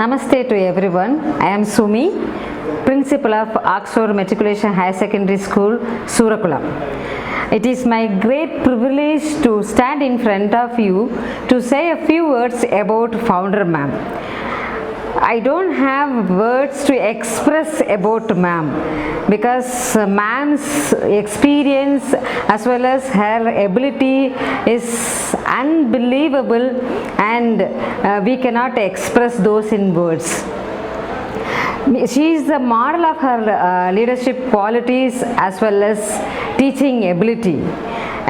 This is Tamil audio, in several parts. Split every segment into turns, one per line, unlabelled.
Namaste to everyone. I am Sumi, Principal of Oxford Matriculation Higher Secondary School, Surakulam. It is my great privilege to stand in front of you to say a few words about Founder Ma'am. I don't have words to express about ma'am because ma'am's experience as well as her ability is unbelievable and uh, we cannot express those in words. She is the model of her uh, leadership qualities as well as teaching ability.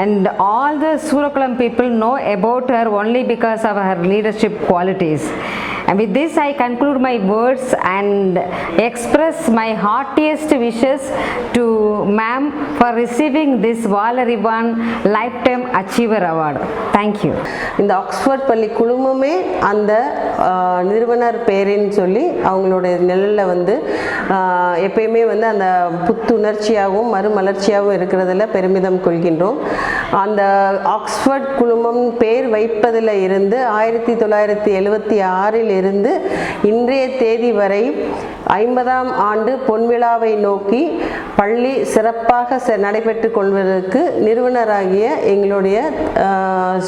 And all the Surakulam people know about her only because of her leadership qualities. And with this, I conclude my words and express my heartiest wishes to ma'am for receiving this Valarivan Lifetime Achiever Award. Thank you.
இந்த ஆக்ஸ்ஃபோர்ட் பள்ளி குழுமமே அந்த நிறுவனர் பேரின்னு சொல்லி அவங்களோட நிழலில் வந்து எப்பயுமே வந்து அந்த புத்துணர்ச்சியாகவும் மறுமலர்ச்சியாகவும் இருக்கிறதுல பெருமிதம் கொள்கின்றோம் அந்த ஆக்ஸ்ஃபோர்ட் குழுமம் பேர் வைப்பதில் இருந்து ஆயிரத்தி தொள்ளாயிரத்தி எழுபத்தி ஆறில் இருந்து இன்றைய தேதி வரை ஐம்பதாம் ஆண்டு பொன்விழாவை நோக்கி பள்ளி சிறப்பாக செ- நடைபெற்றுக் கொள்வதற்கு நிறுவனராகிய எங்களுடைய ஷியாமலா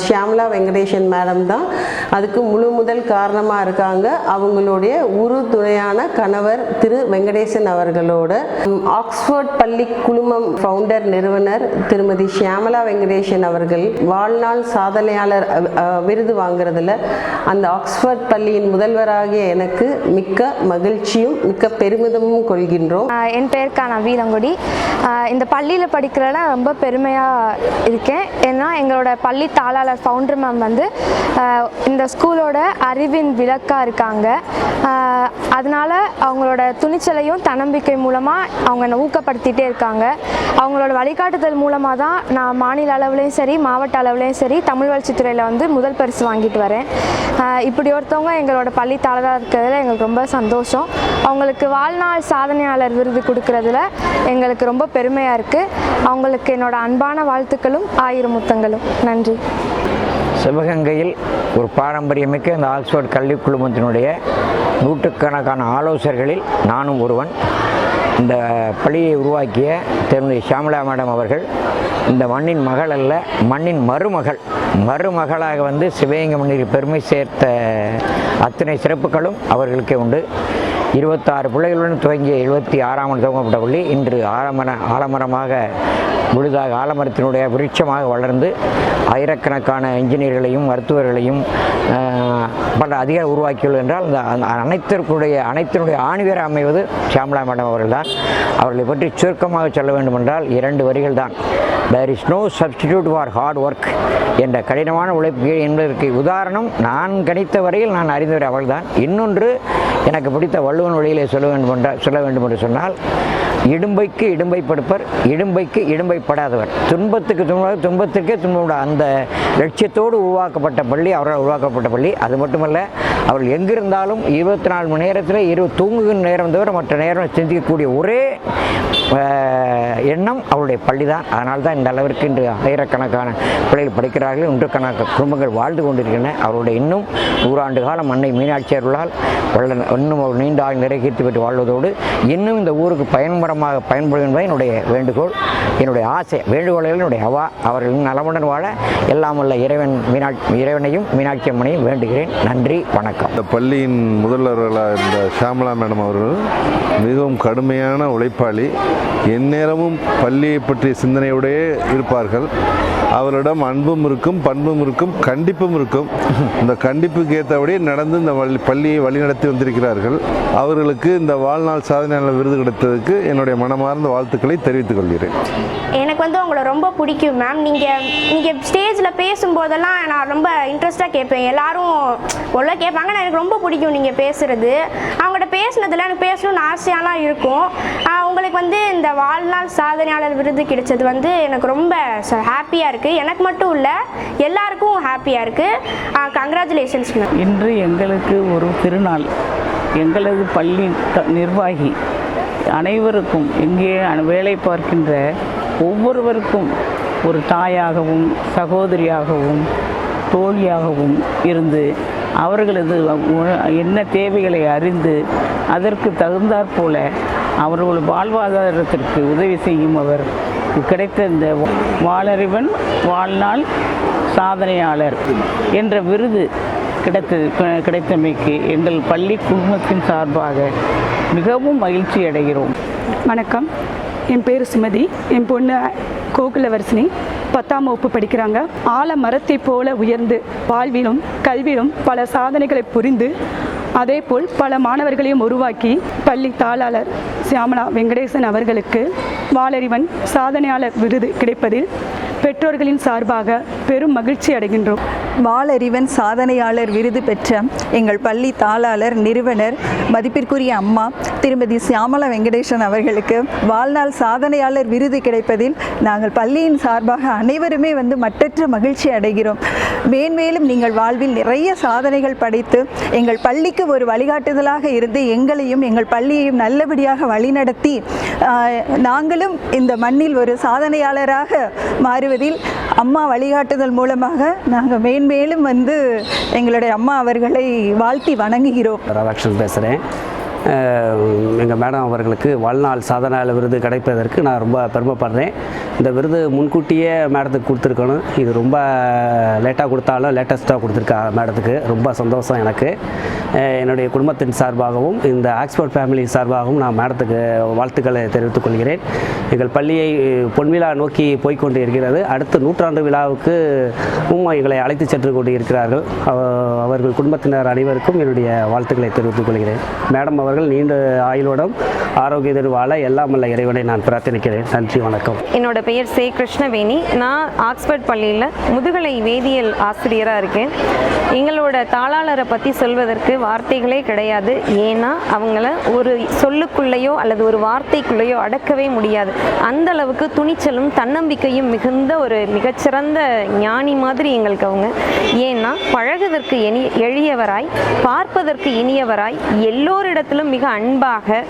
ஷியாம்லா வெங்கடேசன் மேடம் தான். அதுக்கு முழு முதல் காரணமாக இருக்காங்க. அவங்களுடைய உறுதுணையான கணவர் திரு வெங்கடேசன் அவர்களோட. ஆக்ஸ்ஃபோர்ட் ஆக்ஸ்போர்ட் பள்ளி குழுமம் ஃபவுண்டர் நிறுவனர் திருமதி ஷியாமலா வெங்கடேசன் அவர்கள் வாழ்நாள் சாதனையாளர் விருது வாங்குறதுல அந்த ஆக்ஸ்போர்ட் பள்ளியின் முதல்வராகிய எனக்கு மிக்க மகிழ்ச்சியும் மிக்க பெருமிதமும் கொள்கின்றோம்.
என் பேர் கா நவீனங்குடி இந்த பள்ளியில் படிக்கிறதுல ரொம்ப பெருமையாக இருக்கேன். ஏன்னா எங்களோட பள்ளி தாளாளர் ஃபவுண்டர் மேம் வந்து இந்த ஸ்கூலோட அறிவின் விளக்காக இருக்காங்க. அதனால் அவங்களோட துணிச்சலையும் தன்னம்பிக்கை மூலமாக அவங்க என்னை ஊக்கப்படுத்திகிட்டே இருக்காங்க. அவங்களோட வழிகாட்டுதல் மூலமாக தான் நான் மாநில அளவுலேயும் சரி மாவட்ட அளவுலேயும் சரி தமிழ் வளர்ச்சித்துறையில் வந்து முதல் பரிசு வாங்கிட்டு வரேன். இப்படி ஒருத்தவங்க எங்களோட பள்ளி தாளராக இருக்கிறதுல எங்களுக்கு ரொம்ப சந்தோஷம். அவங்க அவங்களுக்கு வாழ்நாள் சாதனையாளர் விருது கொடுக்கறதுல எங்களுக்கு ரொம்ப பெருமையாக இருக்குது அவங்களுக்கு என்னோட அன்பான வாழ்த்துக்களும் ஆயிரம் முத்தங்களும் நன்றி.
சிவகங்கையில் ஒரு பாரம்பரியமிக்க இந்த ஆக்ஸ்போர்ட் கல்வி குழுமத்தினுடைய நூற்றுக்கணக்கான ஆலோசகர்களில் நானும் ஒருவன். இந்த பள்ளியை உருவாக்கிய திருமதி ஷாமலா மேடம் அவர்கள் இந்த மண்ணின் மகள் அல்ல மண்ணின் மருமகள். மருமகளாக வந்து சிவகங்கை மண்ணிற்கு பெருமை சேர்த்த அத்தனை சிறப்புகளும் அவர்களுக்கே உண்டு. இருபத்தாறு பிள்ளைகளுடன் துவங்கிய எழுபத்தி ஆறாம் ஆண்டு துவங்கப்பட்ட பள்ளி இன்று ஆலமர ஆலமரமாக முழுதாக ஆலமரத்தினுடைய விருட்சமாக வளர்ந்து ஆயிரக்கணக்கான இன்ஜினியர்களையும் மருத்துவர்களையும் பல அதிகாரம் உருவாக்கியுள்ளது என்றால் இந்த அந்த அனைத்திற்குடைய அனைத்தினுடைய ஆணிவேர் அமைவது ஷியாமலா மேடம் அவர்கள்தான். அவர்களை பற்றி சுருக்கமாக சொல்ல வேண்டுமென்றால் இரண்டு வரிகள் தான். There is no substitute for hard work என்ற கடினமான உழைப்பு என்பதற்கு உதாரணம் நான் கணித்த வரையில் நான் அறிந்தவர் அவள்தான். இன்னொன்று எனக்கு பிடித்த வள்ளுவன் வழியிலே சொல்ல வேண்டும் என்றால் சொல்ல வேண்டும் என்று சொன்னால் இடும்பைக்கு இடும்பை படுப்பர் இடும்பைக்கு இடும்பைப்படாதவர் துன்பத்துக்கு துன்பம் துன்பத்திற்கே துன்பம் அந்த லட்சியத்தோடு உருவாக்கப்பட்ட பள்ளி அவரால் உருவாக்கப்பட்ட பள்ளி. அது மட்டுமல்ல அவர்கள் எங்கிருந்தாலும் இருபத்தி நாலு மணி நேரத்தில் இரு தூங்குகிற நேரம் தவிர மற்ற நேரம் சிந்திக்கக்கூடிய ஒரே எண்ணம் அவருடைய பள்ளி தான் அதனால் தான் இந்த அளவிற்கு இன்று ஆயிரக்கணக்கான பிள்ளைகள் படிக்கிறார்கள். நூற்றுக்கணக்கான குடும்பங்கள் வாழ்ந்து கொண்டிருக்கின்றன. அவருடைய இன்னும் நூறாண்டு காலம் அன்னை மீனாட்சி அருளால் வல்ல இன்னும் ஒரு நீண்ட ஆயுள் நிறைவேற்றி பெற்று வாழ்வதோடு இன்னும் இந்த ஊருக்கு பயன்பரமாக பயன்படும் என்பது என்னுடைய வேண்டுகோள் என்னுடைய ஆசை வேண்டுகோள்கள் என்னுடைய அவா. அவர்கள் நலமுடன் வாழ எல்லாம் உள்ள இறைவன் மீனாட்சி இறைவனையும் மீனாட்சி அம்மனையும் வேண்டுகிறேன். நன்றி வணக்கம்.
இந்த பள்ளியின் முதல்வர்களாக இருந்த ஷாமலா மேடம் அவர்கள் மிகவும் கடுமையான உழைப்பாளி. எந்நேரமும் பள்ளியை பற்றிய சிந்தனையோடையே இருப்பார்கள். அவரிடம் அன்பும் இருக்கும் பண்பும் இருக்கும் கண்டிப்பும் இருக்கும். இந்த கண்டிப்புக்கு ஏற்றபடி நடந்து இந்த பள்ளியை வழிநடத்தி வந்திருக்கிறார்கள். அவர்களுக்கு இந்த வாழ்நாள் சாதனையாளர் விருது கிடைத்ததுக்கு என்னுடைய மனமார்ந்த வாழ்த்துக்களை தெரிவித்துக் கொள்கிறேன்.
எனக்கு வந்து உங்களை ரொம்ப பிடிக்கும் மேம் நீங்கள் நீங்கள் ஸ்டேஜில் பேசும்போதெல்லாம் நான் ரொம்ப இன்ட்ரெஸ்ட்டாக கேட்பேன். எல்லாரும் உள்ள கேட்பாங்க நான் எனக்கு ரொம்ப பிடிக்கும் நீங்கள் பேசுகிறது அவங்கள்ட்ட பேசுனதில் எனக்கு பேசணும்னு ஆசையாலாம் இருக்கும். உங்களுக்கு வந்து இந்த வாழ்நாள் சாதனையாளர் விருது கிடைச்சது வந்து எனக்கு ரொம்ப ஹாப்பியாக இருக்குது எனக்கு மட்டும் இல்லை எல்லாருக்கும் ஹாப்பியாக இருக்குது கங்க்ராச்சுலேஷன்ஸ்
இன்று எங்களுக்கு ஒரு திருநாள். எங்களது பள்ளி த- நிர்வாகி அனைவருக்கும் இங்கே வேலை பார்க்கின்ற ஒவ்வொருவருக்கும் ஒரு தாயாகவும் சகோதரியாகவும் தோழியாகவும் இருந்து அவர்களது என்ன தேவைகளை அறிந்து அதற்கு தகுந்தாற்போல அவர்கள் வாழ்வாதாரத்திற்கு உதவி செய்யும் அவர். கிடைத்த இந்த வாளறிவன் வாழ்நாள் சாதனையாளர் என்ற விருது கிடைத்தது கிடைத்தமைக்கு எங்கள் பள்ளி குழுமத்தின் சார்பாக மிகவும் மகிழ்ச்சி அடைகிறோம்.
வணக்கம். என் பேர் சுமதி. என் பொண்ணு கோகுலவர்சினி. பத்தாம் வகுப்பு படிக்கிறாங்க. ஆலமரத்தை போல உயர்ந்து வாழ்விலும் கல்வியிலும் பல சாதனைகளை புரிந்து அதேபோல் பல மாணவர்களையும் உருவாக்கி பள்ளி தாளாளர் சியாமலா வெங்கடேசன் அவர்களுக்கு வாளறிவன் சாதனையாளர் விருது கிடைப்பதில் பெற்றோர்களின் சார்பாக பெரும் மகிழ்ச்சி அடைகின்றோம்.
வாளறிவன் சாதனையாளர் விருது பெற்ற எங்கள் பள்ளி தாளாளர் நிறுவனர் மதிப்பிற்குரிய அம்மா திருமதி சியாமலா வெங்கடேசன் அவர்களுக்கு வாழ்நாள் சாதனையாளர் விருது கிடைப்பதில் நாங்கள் பள்ளியின் சார்பாக அனைவருமே வந்து மட்டற்ற மகிழ்ச்சி அடைகிறோம். மேன்மேலும் நீங்கள் வாழ்வில் நிறைய சாதனைகள் படைத்து எங்கள் பள்ளிக்கு ஒரு வழிகாட்டுதலாக இருந்து எங்களையும் எங்கள் பள்ளியையும் நல்லபடியாக வழிநடத்தி நாங்களும் இந்த மண்ணில் ஒரு சாதனையாளராக மாறுவதில் அம்மா வழிகாட்டுதல் மூலமாக நாங்கள் மேன்மேலும் வந்து எங்களுடைய அம்மா அவர்களை வாழ்த்தி வணங்குகிறோம்.
ராதாகிருஷ்ணன் பேசுகிறேன் எங்கள் மேடம் அவர்களுக்கு வாழ்நாள் சாதனையாளர் விருது கிடைப்பதற்கு நான் ரொம்ப பெருமைப்படுறேன். இந்த விருது முன்கூட்டியே மேடத்துக்கு கொடுத்துருக்கணும். இது ரொம்ப லேட்டாக கொடுத்தாலும் லேட்டஸ்ட்டாக கொடுத்துருக்கா மேடத்துக்கு. ரொம்ப சந்தோஷம் எனக்கு. என்னுடைய குடும்பத்தின் சார்பாகவும் இந்த ஆக்ஸ்போர்ட் ஃபேமிலி சார்பாகவும் நான் மேடத்துக்கு வாழ்த்துக்களை தெரிவித்துக் கொள்கிறேன். எங்கள் பள்ளியை பொன்விழா நோக்கி போய்க்கொண்டு இருக்கிறது. அடுத்த நூற்றாண்டு விழாவுக்கு எங்களை அழைத்து சென்று கொண்டு இருக்கிறார்கள் அவர்கள் குடும்பத்தினர் அனைவருக்கும் என்னுடைய வாழ்த்துக்களை தெரிவித்துக் கொள்கிறேன். மேடம் அவர்கள் நீண்ட ஆயுளோடும் ஆரோக்கியத்துடன் வாழ எல்லாம் வல்ல இறைவனை நான் பிரார்த்தனிக்கிறேன் நன்றி வணக்கம்.
என்னோட பெயர் சே கிருஷ்ணவேணி. நான் ஆக்ஸ்போர்ட் பள்ளியில் முதுகலை வேதியியல் ஆசிரியராக இருக்கேன். எங்களோட தாளாளரை பற்றி சொல்வதற்கு வார்த்தைகளே கிடையாது. ஏன்னா அவங்கள ஒரு சொல்லுக்குள்ளேயோ அல்லது ஒரு வார்த்தைக்குள்ளேயோ அடக்கவே முடியாது. அந்த அளவுக்கு துணிச்சலும் தன்னம்பிக்கையும் மிகுந்த ஒரு மிகச்சிறந்த ஞானி மாதிரி எங்களுக்கு அவங்க. ஏன்னா பழகுவதற்கு எளியவராய் பார்ப்பதற்கு இனியவராய் எல்லோரிடத்திலும் மிக அன்பாக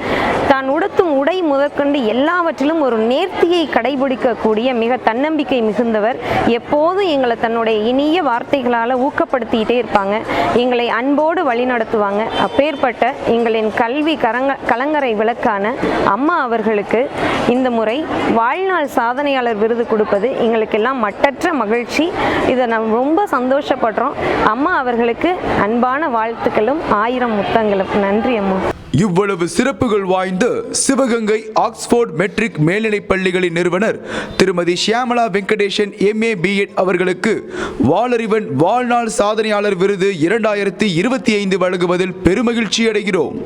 தான் உடுத்தும் உடை முதற்கொண்டு எல்லாவற்றிலும் ஒரு நேர்த்தியை கடைபிடிக்கக்கூடிய மிக தன்னம்பிக்கை மிகுந்தவர். எப்போதும் எங்களை தன்னுடைய இனிய வார்த்தைகளால் ஊக்கப்படுத்திக்கிட்டே இருப்பாங்க. எங்களை அன்போடு வழிநடத்துவாங்க. அப்பேற்பட்ட எங்களின் கல்வி கரங்க கலங்கரை விளக்கான அம்மா அவர்களுக்கு இந்த முறை வாழ்நாள் சாதனையாளர் விருது கொடுப்பது எங்களுக்கெல்லாம் மட்டற்ற மகிழ்ச்சி. இதை நாம் ரொம்ப சந்தோஷப்படுறோம். அம்மா அவர்களுக்கு அன்பான வாழ்த்துக்களும் ஆயிரம் முத்தங்களும். நன்றி அம்மா.
இவ்வளவு சிறப்புகள் வாய்ந்த சிவகங்கை ஆக்ஸ்போர்ட் மெட்ரிக் மேல்நிலைப் பள்ளிகளின் நிறுவனர் திருமதி ஷியாமலா வெங்கடேஷன் எம்ஏ பிஎட் அவர்களுக்கு வாளறிவன் வாழ்நாள் சாதனையாளர் விருது இரண்டாயிரத்தி இருபத்தி ஐந்து வழங்குவதில் பெருமகிழ்ச்சி அடைகிறோம்